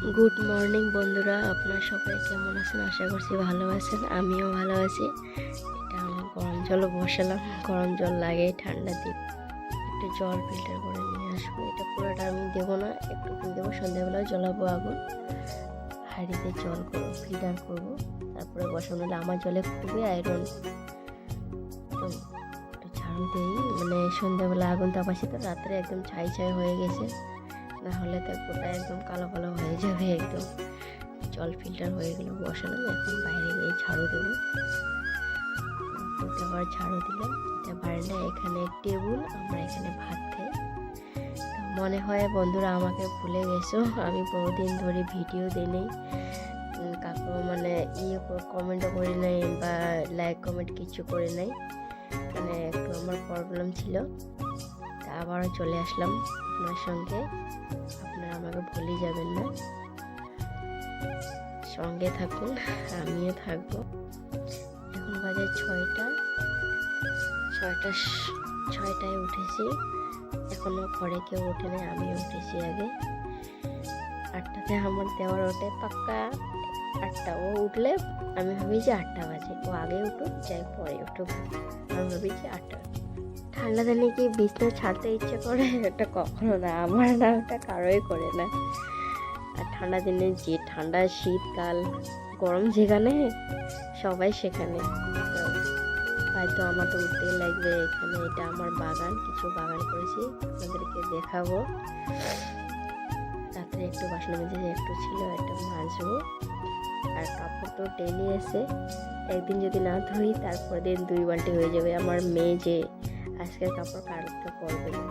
Good morning বন্ধুরা। আপনারা সবাই কেমন আছেন? আশা করছি ভালো আছেন। আমিও ভালো আছি। এটা আমি গরম জল বসালাম। গরম জল লাগে ঠান্ডা দিন একটু জল ফিল্টার করে নিয়ে আসব। এটা পুরোটা আমি দেবো না, একটু দেবো। সন্ধ্যাবেলা জ্বলাবো আগুন। হাঁড়িতে জল করব ফিল্টার করব। তারপরে বসানো হলে আমার জলে খুবই আয়রন তো একটু ঝাড়ু দিই। মানে সন্ধ্যাবেলা আগুন তাপাসি তো রাত্রে একদম ছাই ছাই হয়ে গেছে। না হলে তো গোটা একদম কালো কালো হয়ে যাবে একদম। জল ফিল্টার হয়ে গেলে, বসালাম, এখন বাইরে গিয়ে ঝাড়ু দেবো। আবার ঝাড়ু দিলাম, এটা বারান্দা এখানে টেবিল আমরা এখানে ভাত খাই। মনে হয় বন্ধুরা আমাকে ভুলে গেছো, আমি বহুদিন ধরে ভিডিও দিই কাকু মানে ইয়ে কমেন্টও করে নাই বা লাইক কমেন্ট কিছু করে নাই। মানে একটু আমার প্রবলেম ছিল। আবারও চলে আসলাম আপনার সঙ্গে। আপনারা আমাকে ভুলে যাবেন না। সঙ্গে থাকুন, আমিও থাকব। এখন বাজে ছয়টা। ছয়টা ছয়টায় উঠেছি। এখনও ঘরে কেউ ওঠে নাই, আমিও উঠেছি আগে। আটটাতে আমার দেওয়ার ওঠে, পাক্কা আটটা। ও উঠলে আমি ভাবি যে আটটা বাজে। ও আগে উঠুক, যাই পরে উঠুক। আমি ভাবি যে আটটা। ঠান্ডা দিনে কি বিছনা ছাড়তে ইচ্ছে করে? এটা কখনো না। আমার না ওটা কারোই করে না। আর ঠান্ডা দিনে যে ঠান্ডা শীতকাল, গরম যেখানে, সবাই সেখানে। হয়তো আমার তো উঠতেই লাগবে এখানে। এটা আমার বাগান, কিছু বাগান করেছি। আপনাদেরকে দেখাবো। রাত্রে একটু বাসন মেজে একটু ছিল একটা মাজবো। আর কাপড় তো ডেলি এসে একদিন যদি না ধুই তারপর দিন দুই বালটি হয়ে যাবে। আমার মেয়ে যে আজকের কাপড় কালকে পরবে না।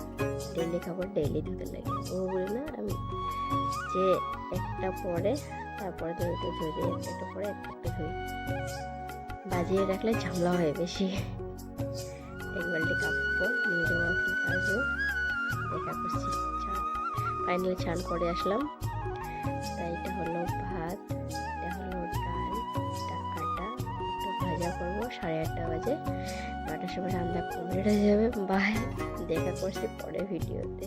ডেলি কাপড় ডেলি ধুতে লাগে। ও বলে, না, আমি যে একটা পরে, তারপরে ধুয়ে একটু ধুয়ে দিই, একটা পরে একটা ধুই। বাজিয়ে রাখলে ঝামলা হয় বেশি। এক বালতি কাপড় নিয়ে এখন কাজও দেখা করছি ফাইনালি চান করে আসলাম। তাই এটা হলো ভাত, এটা হলো ডাল, এটা আটা, একটু ভাজা করব সাড়ে আটটা বাজে। নটার সময় রান্না কমপ্লিট হয়ে যাবে। বাই। দেখা করছি পরে ভিডিওতে।